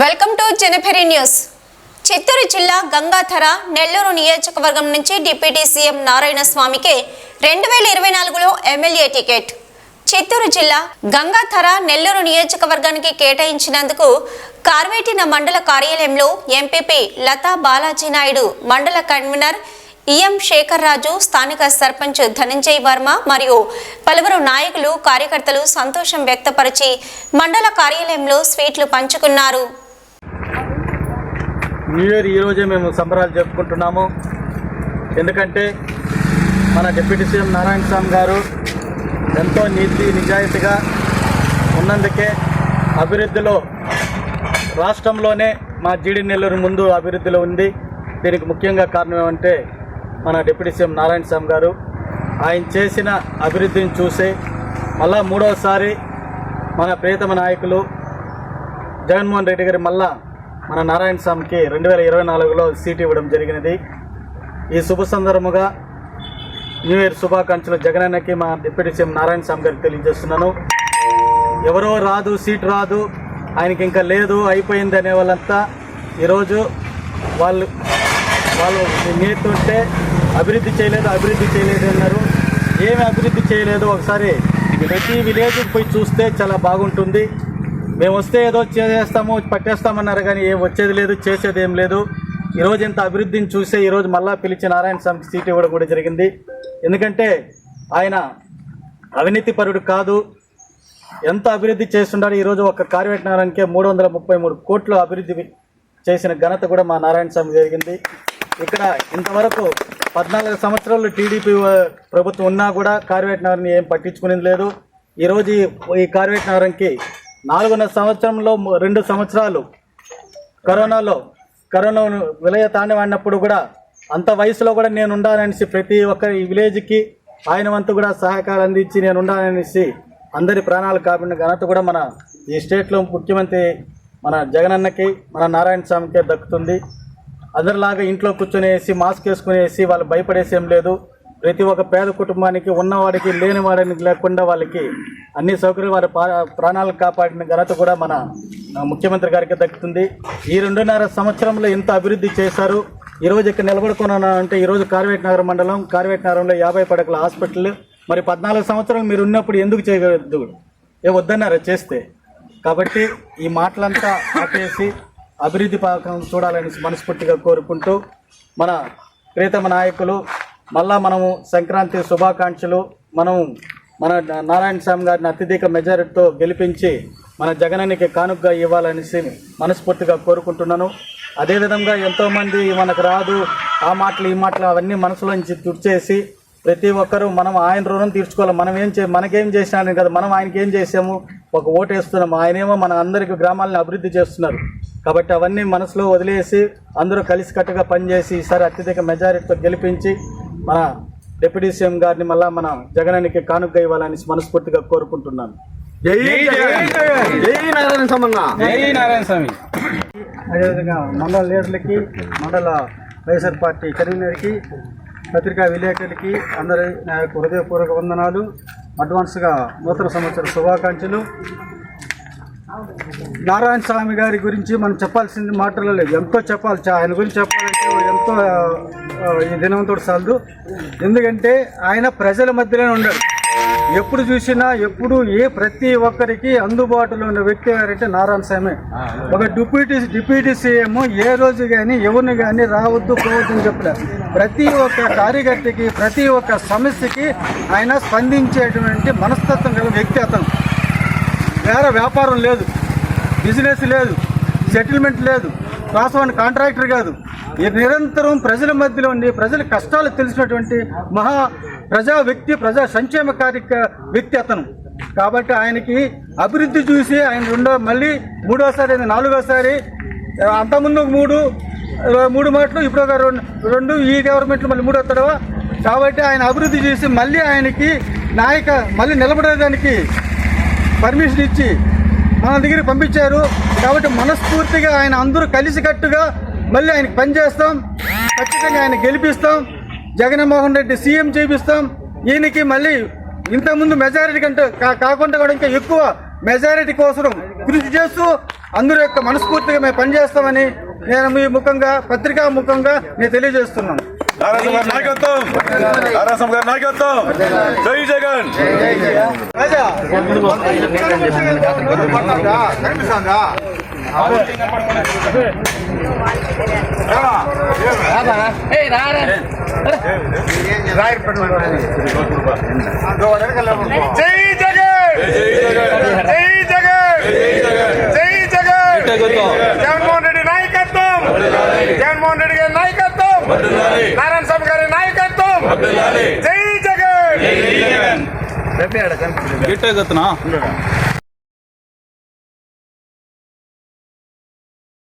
Welcome to జనఫెరి news. Chittoor జిల్లా గంగాధర నెల్లూరు నియోజకవర్గం నుంచి డిప్యూటీ సీఎం నారాయణ స్వామికి రెండు వేల ఇరవై నాలుగులో ఎమ్మెల్యే టికెట్. చిత్తూరు జిల్లా గంగాధర నెల్లూరు నియోజకవర్గానికి కేటాయించినందుకు కార్వేటిన మండల కార్యాలయంలో ఎంపీపీ లతా బాలాజీ నాయుడు మండల కన్వీనర్ ఈఎం శేఖర్ రాజు స్థానిక సర్పంచ్ ధనంజయ్ వర్మ మరియు పలువురు నాయకులు కార్యకర్తలు సంతోషం వ్యక్తపరిచి మండల కార్యాలయంలో స్వీట్లు పంచుకున్నారు. న్యూ ఇయర్ ఈరోజే మేము సంబరాలు జరుపుకుంటున్నాము. ఎందుకంటే మన డిప్యూటీ సీఎం నారాయణ స్వామి గారు ఎంతో నీతి నిజాయితీగా ఉన్నందుకే అభివృద్ధిలో రాష్ట్రంలోనే మా జీడి నెల్లూరు ముందు అభివృద్ధిలో ఉంది. దీనికి ముఖ్యంగా కారణం ఏమంటే మన డిప్యూటీ సీఎం నారాయణ స్వామి గారు. ఆయన చేసిన అభివృద్ధిని చూసి మళ్ళా మూడవసారి మన ప్రియతమ నాయకులు జగన్మోహన్ రెడ్డి గారి మళ్ళా మన నారాయణ స్వామికి రెండు వేల ఇరవై నాలుగులో సీట్ ఇవ్వడం జరిగినది. ఈ శుభ సందర్భముగా న్యూ ఇయర్ శుభాకాంక్షలు జగనన్నకి మా డిప్యూటీ సీఎం నారాయణ స్వామి గారికి తెలియజేస్తున్నాను. ఎవరో రాదు సీట్ రాదు ఆయనకి ఇంకా లేదు అయిపోయింది అనే వాళ్ళంతా ఈరోజు వాళ్ళు వాళ్ళు నేతుంటే అభివృద్ధి చేయలేదు అభివృద్ధి చేయలేదు అన్నారు. ఏమి అభివృద్ధి చేయలేదు? ఒకసారి ప్రతి విలేజ్కి పోయి చూస్తే చాలా బాగుంటుంది. మేము వస్తే ఏదో చేసేస్తాము పట్టేస్తామన్నారు కానీ ఏం వచ్చేది లేదు చేసేది ఏం లేదు. ఈరోజు ఇంత అభివృద్ధిని చూసే ఈరోజు మళ్ళా పిలిచి నారాయణ స్వామికి సీట్ ఇవ్వడం కూడా జరిగింది. ఎందుకంటే ఆయన అవినీతి పరుడు కాదు. ఎంత అభివృద్ధి చేస్తుంటారో ఈరోజు ఒక కార్వేట్ నగరానికే మూడు వందల ముప్పై మూడు కోట్లు అభివృద్ధి చేసిన ఘనత కూడా మా నారాయణ స్వామి జరిగింది. ఇక్కడ ఇంతవరకు పద్నాలుగు సంవత్సరాలు టీడీపీ ప్రభుత్వం ఉన్నా కూడా కార్వేట్ నగరాన్ని ఏం పట్టించుకునేది లేదు. ఈరోజు ఈ- కార్వేట్ నగరంకి నాలుగున్నర సంవత్సరంలో రెండు సంవత్సరాలు కరోనాలో కరోనా విలయ తాండవాడినప్పుడు కూడా అంత వయసులో కూడా నేను ఉండాలనేసి ప్రతి ఒక్కరి విలేజ్కి ఆయన వంతు కూడా సహకారం అందించి నేను ఉండాలనేసి అందరి ప్రాణాలు కాపాడిన ఘనత కూడా మన ఈ స్టేట్లో ముఖ్యమంత్రి మన జగనన్నకి మన నారాయణ స్వామికే దక్కుతుంది. అందరిలాగా ఇంట్లో కూర్చొనేసి మాస్క్ వేసుకునేసి వాళ్ళు భయపడేసేం లేదు. ప్రతి ఒక్క పేద కుటుంబానికి ఉన్నవాడికి లేనివాడికి లేకుండా వాళ్ళకి అన్ని సౌకర్యాలు వారి ప్రాణాలను కాపాడిన ఘనత కూడా మన ముఖ్యమంత్రి గారికి దక్కుతుంది. ఈ రెండున్నర సంవత్సరంలో ఎంత అభివృద్ధి చేశారు. ఈరోజు ఇక్కడ నిలబడుకున్నాను అంటే ఈరోజు కార్వేట్ నగర్ మండలం కార్వేట్ నగరంలో యాభై పడకల హాస్పిటల్. మరి పద్నాలుగు సంవత్సరాలు మీరు ఉన్నప్పుడు ఎందుకు చేయగలదు ఏ వద్దన్నారా చేస్తే. కాబట్టి ఈ మాటలంతా ఆపేసి అభివృద్ధి పథకం చూడాలని మనస్ఫూర్తిగా కోరుకుంటూ మన ప్రియతమ నాయకులు మళ్ళా మనము సంక్రాంతి శుభాకాంక్షలు మనం మన నారాయణ స్వామి గారిని అత్యధిక మెజారిటీతో గెలిపించి మన జగనానికి కానుకగా ఇవ్వాలనేసి మనస్ఫూర్తిగా కోరుకుంటున్నాను. అదేవిధంగా ఎంతోమంది మనకు రాదు ఆ మాటలు ఈ మాటలు అవన్నీ మనసులోంచి తుడిచేసి ప్రతి ఒక్కరూ మనం ఆయన రుణం తీర్చుకోవాలి. మనం ఏం చే మనకేం చేసినాను కదా మనం ఆయనకి ఏం చేసాము? ఒక ఓటు వేస్తున్నాము ఆయనేమో మన అందరికి గ్రామాలను అభివృద్ధి చేస్తున్నారు. కాబట్టి అవన్నీ మనసులో వదిలేసి అందరూ కలిసికట్టుగా పనిచేసి ఈసారి అత్యధిక మెజారిటీతో గెలిపించి మన డిప్యూటీ సీఎం గారిని మళ్ళా మన జగనానికి కానుక ఇవ్వాలని మనస్ఫూర్తిగా కోరుకుంటున్నాను. జై జగన్ జై నారాయణ సమన్న జై నారాయణ స్వామి. అదేవిధంగా మండల లీడర్లకి మండల వైఎస్ఆర్ పార్టీ కన్వీనర్కి పత్రికా విలేకరులకి అందరి నా యొక్క హృదయపూర్వక వందనాలు. అడ్వాన్స్గా నూతన సంవత్సర శుభాకాంక్షలు. నారాయణ స్వామి గారి గురించి మనం చెప్పాల్సింది మాటలు లేదు ఎంతో చెప్పాలి ఆయన గురించి చెప్పాలంటే ఎంతో ఈ దినంతో చాలదు ఎందుకంటే ఆయన ప్రజల మధ్యలోనే ఉన్నాడు. ఎప్పుడు చూసినా ఎప్పుడు ఏ ప్రతి ఒక్కరికి అందుబాటులో ఉన్న వ్యక్తి ఎవరంటే నారాయణ స్వామి. ఒక డిప్యూటీ డిప్యూటీ సీఎం ఏ రోజు కానీ ఎవరిని కానీ రావద్దు పోవద్దు అని చెప్పలేదు ప్రతి ఒక్క కార్యకర్తకి ప్రతి ఒక్క సమస్యకి ఆయన స్పందించేటువంటి మనస్తత్వం గల వ్యక్తి అతను. వేరే వ్యాపారం లేదు. బిజినెస్ లేదు సెటిల్మెంట్ లేదు క్లాస్ కాంట్రాక్టర్ కాదు. నిరంతరం ప్రజల మధ్యలో ఉండి ప్రజల కష్టాలు తెలిసినటువంటి మహా ప్రజా వ్యక్తి ప్రజా సంక్షేమ కార్యక వ్యక్తి అతను. కాబట్టి ఆయనకి అభివృద్ధి చూసి ఆయన రెండో మళ్ళీ మూడోసారి అది నాలుగోసారి అంతకుముందు మూడు మూడు మాటలు ఇప్పుడు ఒక రెండు రెండు ఈ గవర్నమెంట్లు మళ్ళీ మూడో తడవ. కాబట్టి ఆయన అభివృద్ధి చేసి మళ్ళీ ఆయనకి నాయక మళ్ళీ నిలబడేదానికి పర్మిషన్ ఇచ్చి మన దగ్గర పంపించారు. కాబట్టి మనస్ఫూర్తిగా ఆయన అందరూ కలిసికట్టుగా మళ్ళీ ఆయనకి పనిచేస్తాం. ఖచ్చితంగా ఆయన గెలిపిస్తాం. జగన్మోహన్ రెడ్డి సీఎం చేపిస్తాం. ఈయనకి మళ్ళీ ఇంతకుముందు మెజారిటీ కంటే కా- కాకుండా కూడా ఇంకా ఎక్కువ మెజారిటీ కోసం కృషి చేస్తూ అందరి యొక్క మనస్ఫూర్తిగా మేము పనిచేస్తామని నేను మీ ముఖంగా పత్రికా ముఖంగా నేను తెలియజేస్తున్నాను. నారాయణ గారి నాయకత్వం. నారాయణ గారి నాయకత్వం. జై జగన్. జై జగన్. జై జగన్ జై జగన్ జగన్మోహన్ రెడ్డి నాయకత్వం జగన్మోహన్ రెడ్డి గారి నాయకత్వం నారాయణ స్వామి గారి నాయకత్వం జై జగన్ గిట్టే